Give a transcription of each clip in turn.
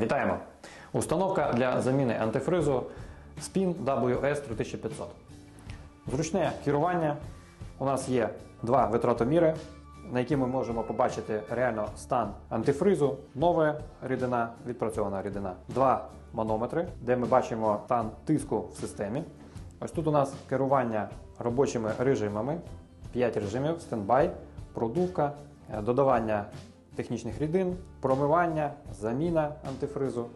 Вітаємо! Установка для заміни антифризу Spin WS 3500. Зручне керування. У нас є два витратоміри, на які ми можемо побачити реально стан антифризу, нова рідина, відпрацьована рідина. Два манометри, де ми бачимо стан тиску в системі. Ось тут у нас керування робочими режимами, 5 режимів, стендбай, продувка, е, додавання технічних рідин, промивання, заміна антифризу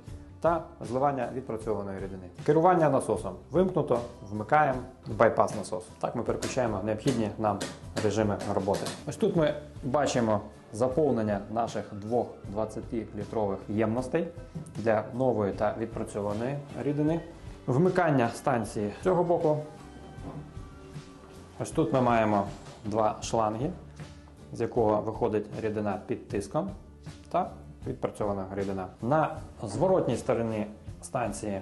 та зливання відпрацьованої рідини. Керування насосом вимкнуто, вмикаємо байпас насос. Так ми переключаємо необхідні нам режими роботи. Ось тут ми бачимо заповнення наших двох 20-літрових ємностей для нової та відпрацьованої рідини. Вмикання станції з цього боку. Ось тут ми маємо два шланги, з якого виходить рідина під тиском та відпрацьована рідина. На зворотній стороні станції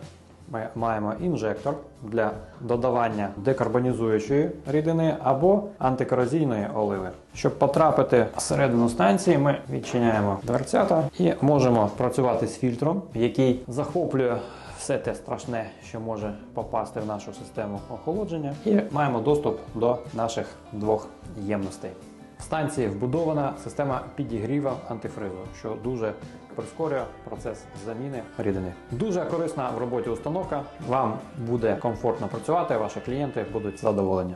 ми маємо інжектор для додавання декарбонізуючої рідини або антикорозійної оливи. Щоб потрапити всередину станції, ми відчиняємо дверцята і можемо працювати з фільтром, який захоплює все те страшне, що може попасти в нашу систему охолодження, і маємо доступ до наших двох ємностей. В станції вбудована система підігріву антифризу, що дуже прискорює процес заміни рідини. Дуже корисна в роботі установка. Вам буде комфортно працювати, ваші клієнти будуть задоволені.